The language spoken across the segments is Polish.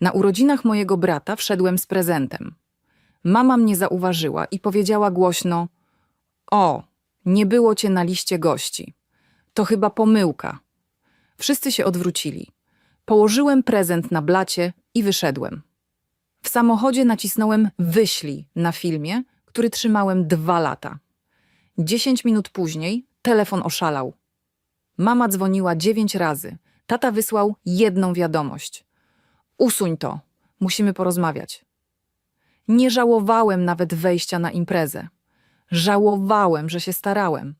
Na urodzinach mojego brata wszedłem z prezentem. Mama mnie zauważyła i powiedziała głośno: O, nie było cię na liście gości. To chyba pomyłka. Wszyscy się odwrócili. Położyłem prezent na blacie i wyszedłem. W samochodzie nacisnąłem wyślij na filmie, który trzymałem dwa lata. Dziesięć minut później telefon oszalał. Mama dzwoniła dziewięć razy. Tata wysłał jedną wiadomość. Usuń to, musimy porozmawiać. Nie żałowałem nawet wejścia na imprezę. Żałowałem, że się starałem.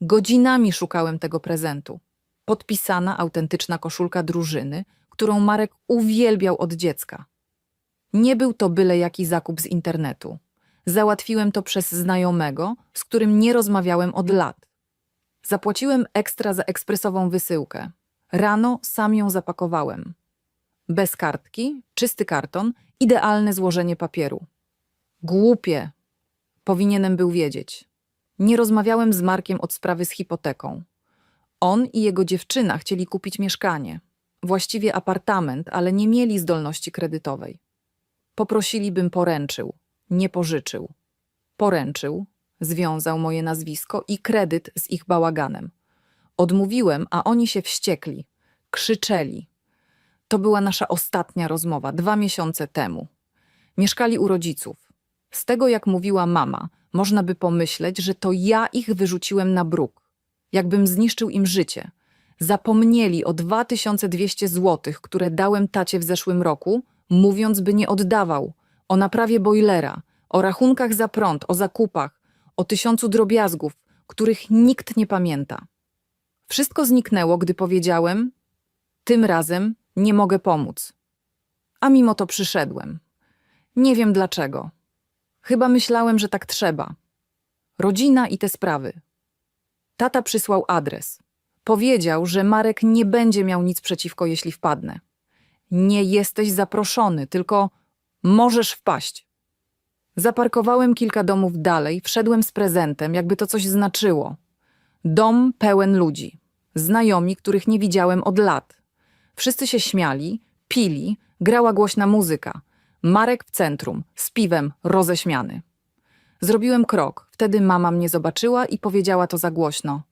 Godzinami szukałem tego prezentu. Podpisana, autentyczna koszulka drużyny, którą Marek uwielbiał od dziecka. Nie był to byle jaki zakup z internetu. Załatwiłem to przez znajomego, z którym nie rozmawiałem od lat. Zapłaciłem ekstra za ekspresową wysyłkę. Rano sam ją zapakowałem. Bez kartki, czysty karton, idealne złożenie papieru. Głupie. Powinienem był wiedzieć. Nie rozmawiałem z Markiem od sprawy z hipoteką. On i jego dziewczyna chcieli kupić mieszkanie. Właściwie apartament, ale nie mieli zdolności kredytowej. Poprosili, bym poręczył. Nie pożyczył. Poręczył, związał moje nazwisko i kredyt z ich bałaganem. Odmówiłem, a oni się wściekli. Krzyczeli. To była nasza ostatnia rozmowa, dwa miesiące temu. Mieszkali u rodziców. Z tego, jak mówiła mama, można by pomyśleć, że to ja ich wyrzuciłem na bruk. Jakbym zniszczył im życie. Zapomnieli o 2200 złotych, które dałem tacie w zeszłym roku, mówiąc, by nie oddawał, o naprawie bojlera, o rachunkach za prąd, o zakupach, o tysiącu drobiazgów, których nikt nie pamięta. Wszystko zniknęło, gdy powiedziałem: Tym razem nie mogę pomóc. A mimo to przyszedłem. Nie wiem dlaczego. Chyba myślałem, że tak trzeba. Rodzina i te sprawy. Tata przysłał adres. Powiedział, że Marek nie będzie miał nic przeciwko, jeśli wpadnę. Nie jesteś zaproszony, tylko możesz wpaść. Zaparkowałem kilka domów dalej, wszedłem z prezentem, jakby to coś znaczyło. Dom pełen ludzi, znajomi, których nie widziałem od lat. Wszyscy się śmiali, pili, grała głośna muzyka. Marek w centrum, z piwem, roześmiany. Zrobiłem krok, wtedy mama mnie zobaczyła i powiedziała to za głośno.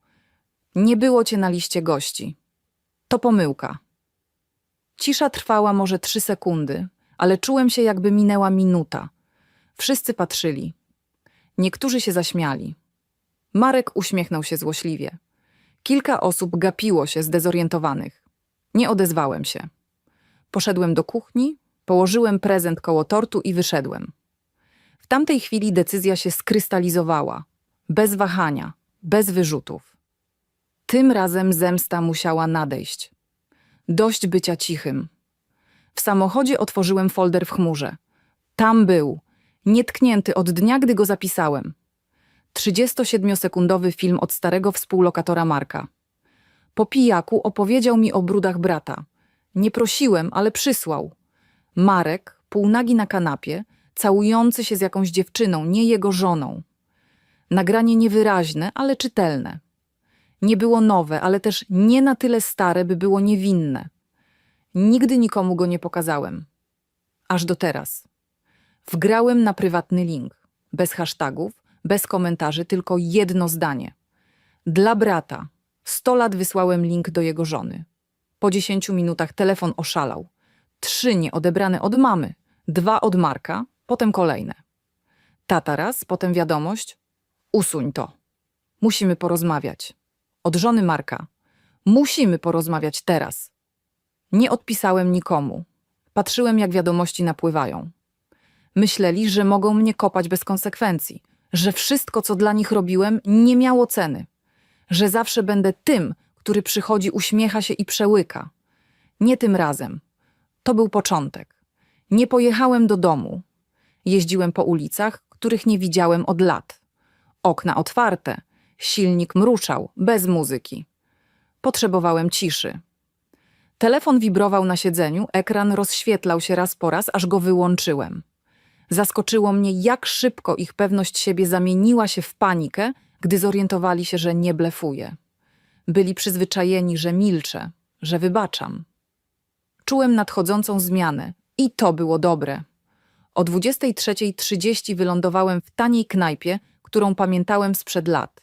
Nie było cię na liście gości. To pomyłka. Cisza trwała może trzy sekundy, ale czułem się, jakby minęła minuta. Wszyscy patrzyli. Niektórzy się zaśmiali. Marek uśmiechnął się złośliwie. Kilka osób gapiło się zdezorientowanych. Nie odezwałem się. Poszedłem do kuchni, położyłem prezent koło tortu i wyszedłem. W tamtej chwili decyzja się skrystalizowała. Bez wahania, bez wyrzutów. Tym razem zemsta musiała nadejść. Dość bycia cichym. W samochodzie otworzyłem folder w chmurze. Tam był, nietknięty od dnia, gdy go zapisałem. 37-sekundowy film od starego współlokatora Marka. Po pijaku opowiedział mi o brudach brata. Nie prosiłem, ale przysłał. Marek, półnagi na kanapie, całujący się z jakąś dziewczyną, nie jego żoną. Nagranie niewyraźne, ale czytelne. Nie było nowe, ale też nie na tyle stare, by było niewinne. Nigdy nikomu go nie pokazałem. Aż do teraz. Wgrałem na prywatny link. Bez hashtagów, bez komentarzy, tylko jedno zdanie. Dla brata. Sto lat wysłałem link do jego żony. Po dziesięciu minutach telefon oszalał. Trzy nieodebrane od mamy, dwa od Marka, potem kolejne. Tata raz, potem wiadomość. Usuń to. Musimy porozmawiać. Od żony Marka. Musimy porozmawiać teraz. Nie odpisałem nikomu. Patrzyłem, jak wiadomości napływają. Myśleli, że mogą mnie kopać bez konsekwencji, że wszystko, co dla nich robiłem, nie miało ceny, że zawsze będę tym, który przychodzi, uśmiecha się i przełyka. Nie tym razem. To był początek. Nie pojechałem do domu. Jeździłem po ulicach, których nie widziałem od lat. Okna otwarte, silnik mruczał, bez muzyki. Potrzebowałem ciszy. Telefon wibrował na siedzeniu, ekran rozświetlał się raz po raz, aż go wyłączyłem. Zaskoczyło mnie, jak szybko ich pewność siebie zamieniła się w panikę, gdy zorientowali się, że nie blefuję. Byli przyzwyczajeni, że milczę, że wybaczam. Czułem nadchodzącą zmianę I to było dobre. O 23.30 wylądowałem w taniej knajpie, którą pamiętałem sprzed lat.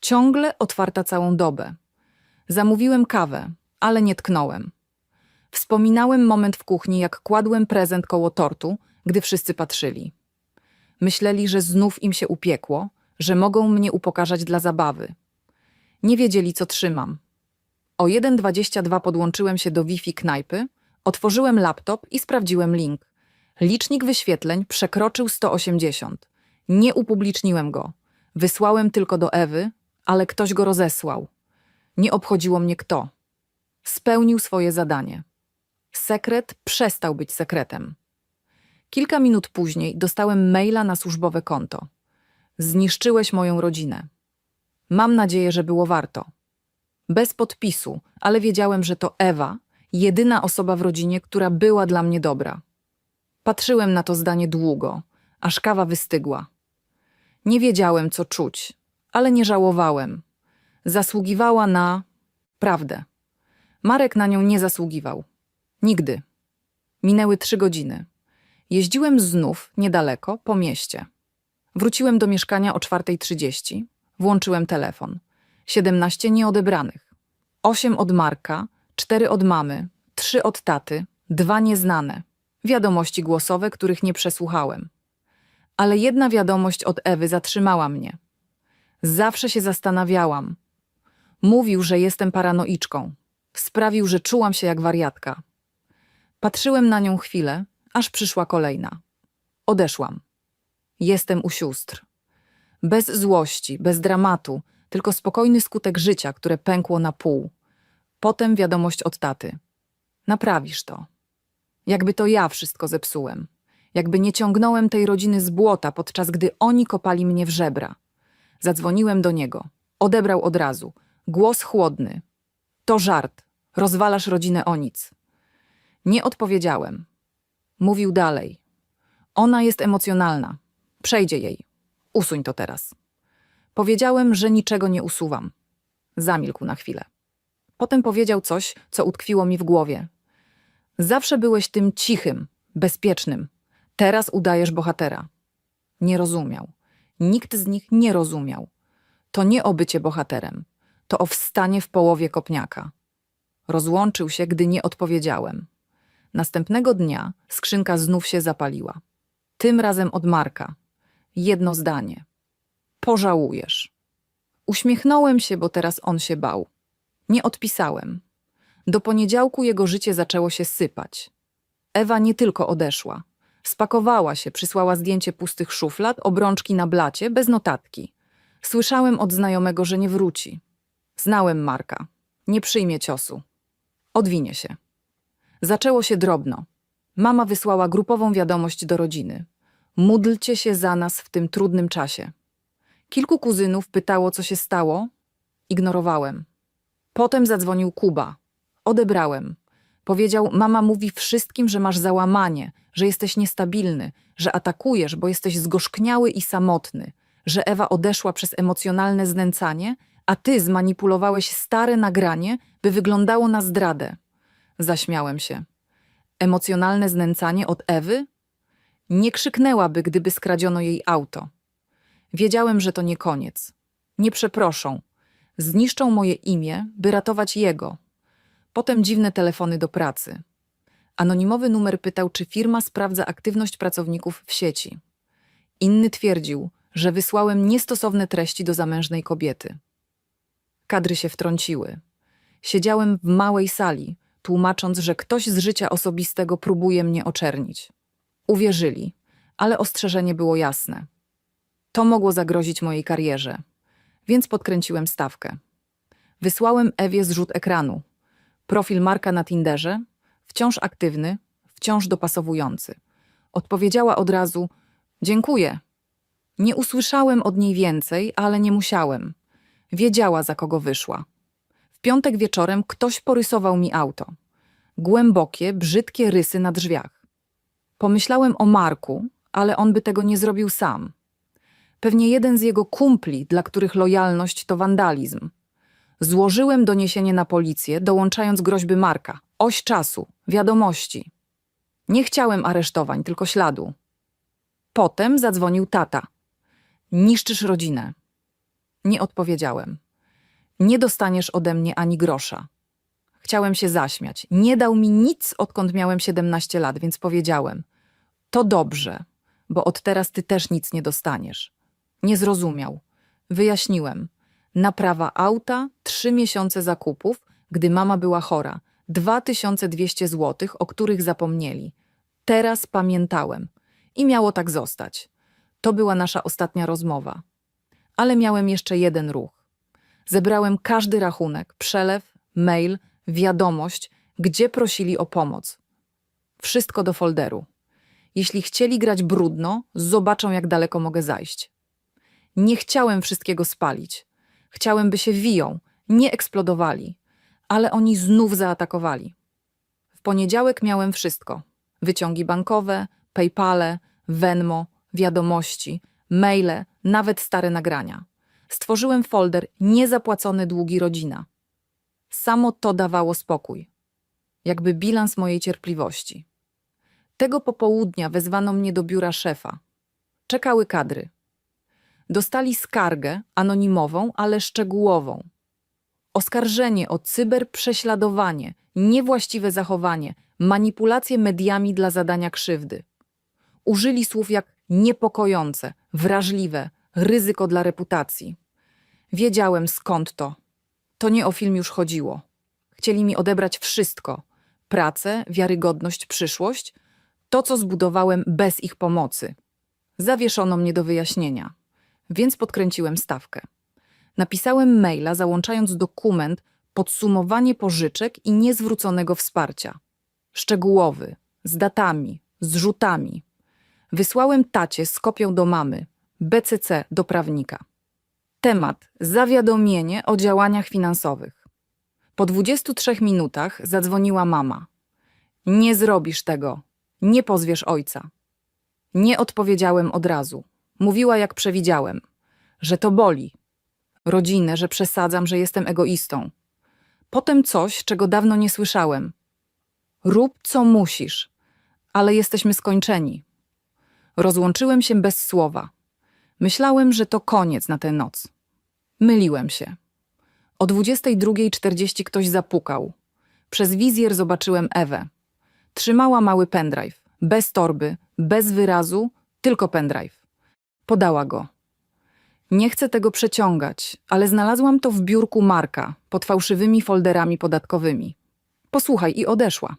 Ciągle otwarta całą dobę. Zamówiłem kawę, ale nie tknąłem. Wspominałem moment w kuchni, jak kładłem prezent koło tortu, gdy wszyscy patrzyli. Myśleli, że znów im się upiekło, że mogą mnie upokarzać dla zabawy. Nie wiedzieli, co trzymam. O 1.22 podłączyłem się do Wi-Fi knajpy, otworzyłem laptop i sprawdziłem link. Licznik wyświetleń przekroczył 180. Nie upubliczniłem go. Wysłałem tylko do Ewy, ale ktoś go rozesłał. Nie obchodziło mnie kto. Spełnił swoje zadanie. Sekret przestał być sekretem. Kilka minut później dostałem maila na służbowe konto. Zniszczyłeś moją rodzinę. Mam nadzieję, że było warto. Bez podpisu, ale wiedziałem, że to Ewa, jedyna osoba w rodzinie, która była dla mnie dobra. Patrzyłem na to zdanie długo, aż kawa wystygła. Nie wiedziałem, co czuć, ale nie żałowałem. Zasługiwała na prawdę. Marek na nią nie zasługiwał. Nigdy. Minęły trzy godziny. Jeździłem znów niedaleko, po mieście. Wróciłem do mieszkania o 4.30. Włączyłem telefon. 17 nieodebranych. 8 od Marka, 4 od mamy, 3 od taty, 2 nieznane. Wiadomości głosowe, których nie przesłuchałem. Ale jedna wiadomość od Ewy zatrzymała mnie. Zawsze się zastanawiałam. Mówił, że jestem paranoiczką. Sprawił, że czułam się jak wariatka. Patrzyłem na nią chwilę, aż przyszła kolejna. Odeszłam. Jestem u sióstr. Bez złości, bez dramatu, tylko spokojny skutek życia, które pękło na pół. Potem wiadomość od taty. Naprawisz to. Jakby to ja wszystko zepsułem. Jakby nie ciągnąłem tej rodziny z błota, podczas gdy oni kopali mnie w żebra. Zadzwoniłem do niego. Odebrał od razu. Głos chłodny. To żart. Rozwalasz rodzinę o nic. Nie odpowiedziałem. Mówił dalej. Ona jest emocjonalna. Przejdzie jej. Usuń to teraz. Powiedziałem, że niczego nie usuwam. Zamilkł na chwilę. Potem powiedział coś, co utkwiło mi w głowie. Zawsze byłeś tym cichym, bezpiecznym. Teraz udajesz bohatera. Nie rozumiał. Nikt z nich nie rozumiał. To nie o bycie bohaterem. To o wstanie w połowie kopniaka. Rozłączył się, gdy nie odpowiedziałem. Następnego dnia skrzynka znów się zapaliła. Tym razem od Marka. Jedno zdanie. Pożałujesz. Uśmiechnąłem się, bo teraz on się bał. Nie odpisałem. Do poniedziałku jego życie zaczęło się sypać. Ewa nie tylko odeszła. Spakowała się, przysłała zdjęcie pustych szuflad, obrączki na blacie, bez notatki. Słyszałem od znajomego, że nie wróci. Znałem Marka. Nie przyjmie ciosu. Odwinie się. Zaczęło się drobno. Mama wysłała grupową wiadomość do rodziny. Módlcie się za nas w tym trudnym czasie. Kilku kuzynów pytało, co się stało. Ignorowałem. Potem zadzwonił Kuba. Odebrałem. Powiedział, mama mówi wszystkim, że masz załamanie, że jesteś niestabilny, że atakujesz, bo jesteś zgorzkniały i samotny, że Ewa odeszła przez emocjonalne znęcanie, a ty zmanipulowałeś stare nagranie, by wyglądało na zdradę. Zaśmiałem się. Emocjonalne znęcanie od Ewy? Nie krzyknęłaby, gdyby skradziono jej auto. Wiedziałem, że to nie koniec. Nie przeproszą. Zniszczą moje imię, by ratować jego. Potem dziwne telefony do pracy. Anonimowy numer pytał, czy firma sprawdza aktywność pracowników w sieci. Inny twierdził, że wysłałem niestosowne treści do zamężnej kobiety. Kadry się wtrąciły. Siedziałem w małej sali, tłumacząc, że ktoś z życia osobistego próbuje mnie oczernić. Uwierzyli, ale ostrzeżenie było jasne. To mogło zagrozić mojej karierze, więc podkręciłem stawkę. Wysłałem Ewie zrzut ekranu. Profil Marka na Tinderze, wciąż aktywny, wciąż dopasowujący. Odpowiedziała od razu: Dziękuję. Nie usłyszałem od niej więcej, ale nie musiałem. Wiedziała, za kogo wyszła. W piątek wieczorem ktoś porysował mi auto. Głębokie, brzydkie rysy na drzwiach. Pomyślałem o Marku, ale on by tego nie zrobił sam. Pewnie jeden z jego kumpli, dla których lojalność to wandalizm. Złożyłem doniesienie na policję, dołączając groźby Marka. Oś czasu, wiadomości. Nie chciałem aresztowań, tylko śladu. Potem zadzwonił tata. Niszczysz rodzinę. Nie odpowiedziałem. Nie dostaniesz ode mnie ani grosza. Chciałem się zaśmiać. Nie dał mi nic, odkąd miałem 17 lat, więc powiedziałem: To dobrze, bo od teraz ty też nic nie dostaniesz. Nie zrozumiał. Wyjaśniłem. Naprawa auta, trzy miesiące zakupów, gdy mama była chora, 2200 złotych, o których zapomnieli. Teraz pamiętałem. I miało tak zostać. To była nasza ostatnia rozmowa. Ale miałem jeszcze jeden ruch. Zebrałem każdy rachunek, przelew, mail, wiadomość, gdzie prosili o pomoc. Wszystko do folderu. Jeśli chcieli grać brudno, zobaczą, jak daleko mogę zajść. Nie chciałem wszystkiego spalić. Chciałem, by się wiją, nie eksplodowali, ale oni znów zaatakowali. W poniedziałek miałem wszystko: wyciągi bankowe, PayPale, Venmo, wiadomości, maile, nawet stare nagrania. Stworzyłem folder Niezapłacone długi rodzina. Samo to dawało spokój, jakby bilans mojej cierpliwości. Tego popołudnia wezwano mnie do biura szefa. Czekały kadry. Dostali skargę anonimową, ale szczegółową. Oskarżenie o cyberprześladowanie, niewłaściwe zachowanie, manipulację mediami dla zadania krzywdy. Użyli słów jak niepokojące, wrażliwe, ryzyko dla reputacji. Wiedziałem skąd to. To nie o film już chodziło. Chcieli mi odebrać wszystko: pracę, wiarygodność, przyszłość, to co zbudowałem bez ich pomocy. Zawieszono mnie do wyjaśnienia, więc podkręciłem stawkę. Napisałem maila, załączając dokument podsumowanie pożyczek i niezwróconego wsparcia. Szczegółowy, z datami, z rzutami. Wysłałem tacie z kopią do mamy, BCC do prawnika. Temat: zawiadomienie o działaniach finansowych. Po 23 minutach zadzwoniła mama. Nie zrobisz tego. Nie pozwiesz ojca. Nie odpowiedziałem od razu. Mówiła jak przewidziałem, że to boli. Rodzinę, że przesadzam, że jestem egoistą. Potem coś, czego dawno nie słyszałem. Rób co musisz, ale jesteśmy skończeni. Rozłączyłem się bez słowa. Myślałem, że to koniec na tę noc. Myliłem się. O 22.40 ktoś zapukał. Przez wizjer zobaczyłem Ewę. Trzymała mały pendrive, bez torby, bez wyrazu, tylko pendrive. Podała go. Nie chcę tego przeciągać, ale znalazłam to w biurku Marka pod fałszywymi folderami podatkowymi. Posłuchaj i odeszła.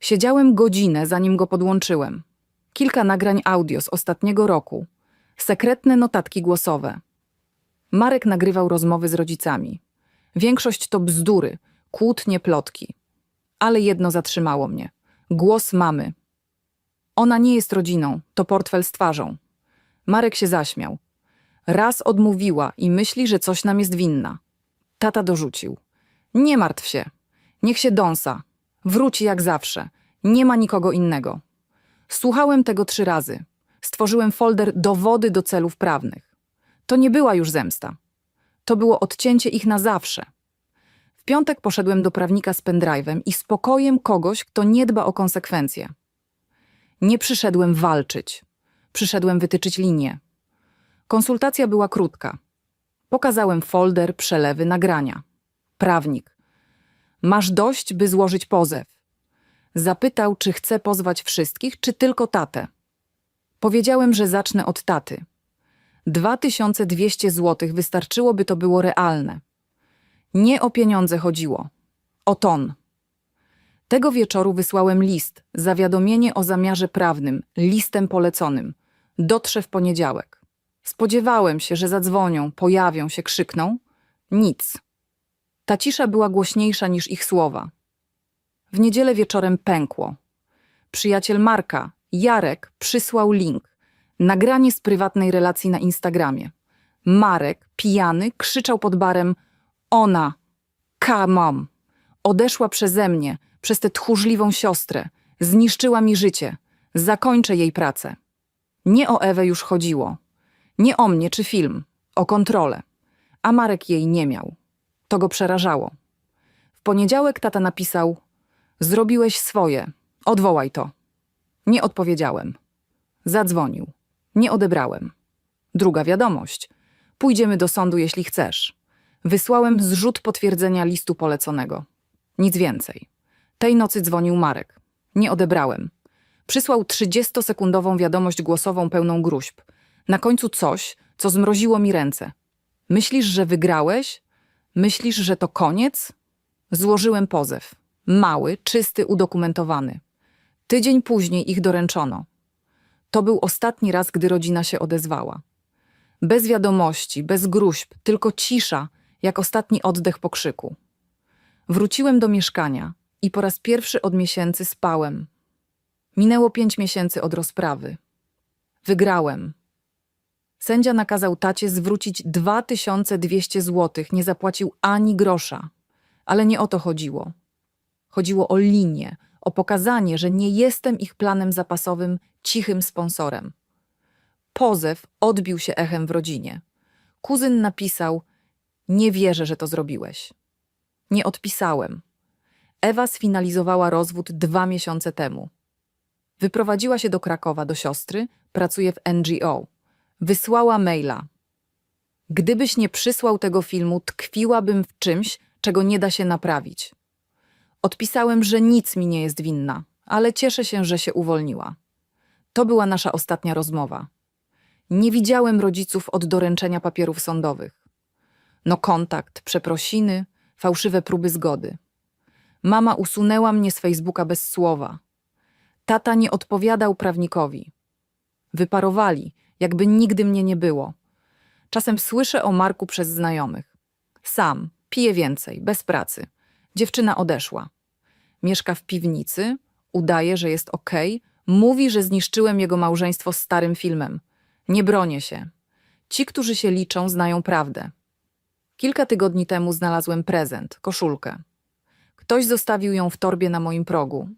Siedziałem godzinę, zanim go podłączyłem. Kilka nagrań audio z ostatniego roku, sekretne notatki głosowe. Marek nagrywał rozmowy z rodzicami. Większość to bzdury, kłótnie, plotki. Ale jedno zatrzymało mnie. Głos mamy. Ona nie jest rodziną, to portfel z twarzą. Marek się zaśmiał. Raz odmówiła i myśli, że coś nam jest winna. Tata dorzucił. Nie martw się. Niech się dąsa. Wróci jak zawsze. Nie ma nikogo innego. Słuchałem tego trzy razy. Stworzyłem folder dowody do celów prawnych. To nie była już zemsta. To było odcięcie ich na zawsze. W piątek poszedłem do prawnika z pendrive'em i spokojem kogoś, kto nie dba o konsekwencje. Nie przyszedłem walczyć. Przyszedłem wytyczyć linię. Konsultacja była krótka. Pokazałem folder, przelewy, nagrania. Prawnik. Masz dość, by złożyć pozew. Zapytał, czy chcę pozwać wszystkich, czy tylko tatę. Powiedziałem, że zacznę od taty. 2200 zł wystarczyłoby to było realne. Nie o pieniądze chodziło. O ton. Tego wieczoru wysłałem list, zawiadomienie o zamiarze prawnym, listem poleconym. Dotrze w poniedziałek. Spodziewałem się, że zadzwonią, pojawią się, krzykną. Nic. Ta cisza była głośniejsza niż ich słowa. W niedzielę wieczorem pękło. Przyjaciel Marka, Jarek, przysłał link. Nagranie z prywatnej relacji na Instagramie. Marek, pijany, krzyczał pod barem Ona, kamom, odeszła przeze mnie, przez tę tchórzliwą siostrę, zniszczyła mi życie, zakończę jej pracę. Nie o Ewę już chodziło. Nie o mnie czy film, o kontrolę. A Marek jej nie miał. To go przerażało. W poniedziałek tata napisał: Zrobiłeś swoje, odwołaj to. Nie odpowiedziałem. Zadzwonił. Nie odebrałem. Druga wiadomość. Pójdziemy do sądu, jeśli chcesz. Wysłałem zrzut potwierdzenia listu poleconego. Nic więcej. Tej nocy dzwonił Marek. Nie odebrałem. Przysłał 30-sekundową wiadomość głosową pełną gruźb. Na końcu coś, co zmroziło mi ręce. Myślisz, że wygrałeś? Myślisz, że to koniec? Złożyłem pozew. Mały, czysty, udokumentowany. Tydzień później ich doręczono. To był ostatni raz, gdy rodzina się odezwała. Bez wiadomości, bez gruźb, tylko cisza, jak ostatni oddech po krzyku. Wróciłem do mieszkania i po raz pierwszy od miesięcy spałem. Minęło pięć miesięcy od rozprawy. Wygrałem. Sędzia nakazał tacie zwrócić 2200 złotych, nie zapłacił ani grosza. Ale nie o to chodziło. Chodziło o linię, o pokazanie, że nie jestem ich planem zapasowym, cichym sponsorem. Pozew odbił się echem w rodzinie. Kuzyn napisał: Nie wierzę, że to zrobiłeś. Nie odpisałem. Ewa sfinalizowała rozwód dwa miesiące temu. Wyprowadziła się do Krakowa do siostry, pracuje w NGO. Wysłała maila. Gdybyś nie przysłał tego filmu, tkwiłabym w czymś, czego nie da się naprawić. Odpisałem, że nic mi nie jest winna, ale cieszę się, że się uwolniła. To była nasza ostatnia rozmowa. Nie widziałem rodziców od doręczenia papierów sądowych. No kontakt, przeprosiny, fałszywe próby zgody. Mama usunęła mnie z Facebooka bez słowa. Tata nie odpowiadał prawnikowi. Wyparowali, jakby nigdy mnie nie było. Czasem słyszę o Marku przez znajomych. Sam, pije więcej, bez pracy. Dziewczyna odeszła. Mieszka w piwnicy, udaje, że jest okej, mówi, że zniszczyłem jego małżeństwo starym filmem. Nie bronię się. Ci, którzy się liczą, znają prawdę. Kilka tygodni temu znalazłem prezent, koszulkę. Ktoś zostawił ją w torbie na moim progu.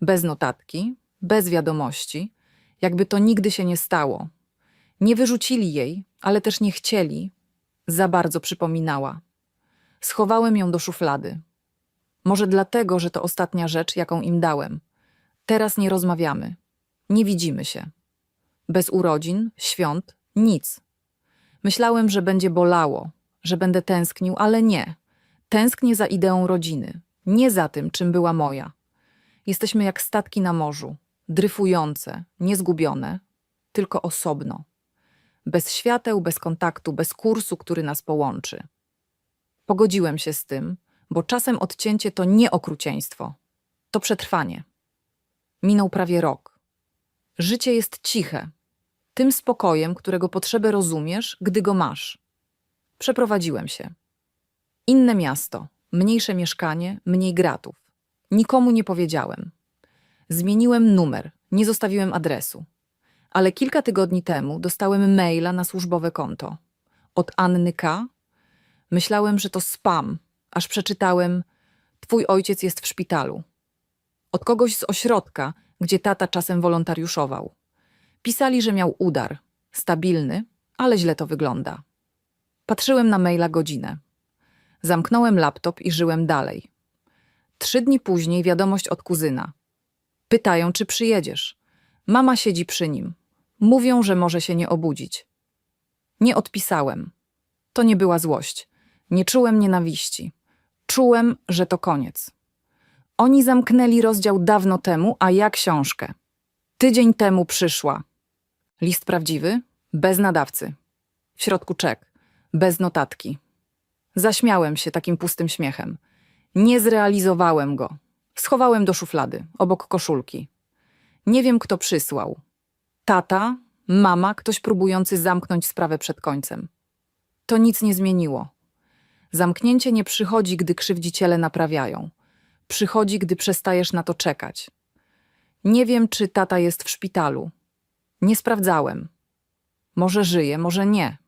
Bez notatki, bez wiadomości, jakby to nigdy się nie stało. Nie wyrzucili jej, ale też nie chcieli. Za bardzo przypominała. Schowałem ją do szuflady. Może dlatego, że to ostatnia rzecz, jaką im dałem. Teraz nie rozmawiamy. Nie widzimy się. Bez urodzin, świąt, nic. Myślałem, że będzie bolało, że będę tęsknił, ale nie. Tęsknię za ideą rodziny, nie za tym, czym była moja. Jesteśmy jak statki na morzu, dryfujące, niezgubione, tylko osobno. Bez świateł, bez kontaktu, bez kursu, który nas połączy. Pogodziłem się z tym, bo czasem odcięcie to nie okrucieństwo, to przetrwanie. Minął prawie rok. Życie jest ciche, tym spokojem, którego potrzebę rozumiesz, gdy go masz. Przeprowadziłem się. Inne miasto, mniejsze mieszkanie, mniej gratów. Nikomu nie powiedziałem. Zmieniłem numer, nie zostawiłem adresu. Ale kilka tygodni temu dostałem maila na służbowe konto. Od Anny K. Myślałem, że to spam, aż przeczytałem: Twój ojciec jest w szpitalu. Od kogoś z ośrodka, gdzie tata czasem wolontariuszował. Pisali, że miał udar. Stabilny, ale źle to wygląda. Patrzyłem na maila godzinę. Zamknąłem laptop i żyłem dalej. Trzy dni później wiadomość od kuzyna. Pytają, czy przyjedziesz. Mama siedzi przy nim. Mówią, że może się nie obudzić. Nie odpisałem. To nie była złość. Nie czułem nienawiści. Czułem, że to koniec. Oni zamknęli rozdział dawno temu, a ja książkę. Tydzień temu przyszła. List prawdziwy, bez nadawcy. W środku czek, bez notatki. Zaśmiałem się takim pustym śmiechem. Nie zrealizowałem go. Schowałem do szuflady, obok koszulki. Nie wiem, kto przysłał. Tata, mama, ktoś próbujący zamknąć sprawę przed końcem. To nic nie zmieniło. Zamknięcie nie przychodzi, gdy krzywdziciele naprawiają. Przychodzi, gdy przestajesz na to czekać. Nie wiem, czy tata jest w szpitalu. Nie sprawdzałem. Może żyje, może nie.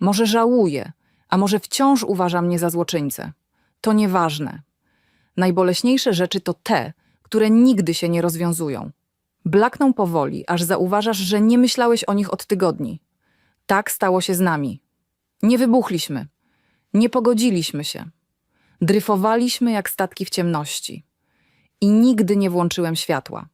Może żałuje, a może wciąż uważa mnie za złoczyńcę. To nieważne. Najboleśniejsze rzeczy to te, które nigdy się nie rozwiązują. Blakną powoli, aż zauważasz, że nie myślałeś o nich od tygodni. Tak stało się z nami. Nie wybuchliśmy. Nie pogodziliśmy się. Dryfowaliśmy jak statki w ciemności. I nigdy nie włączyłem światła.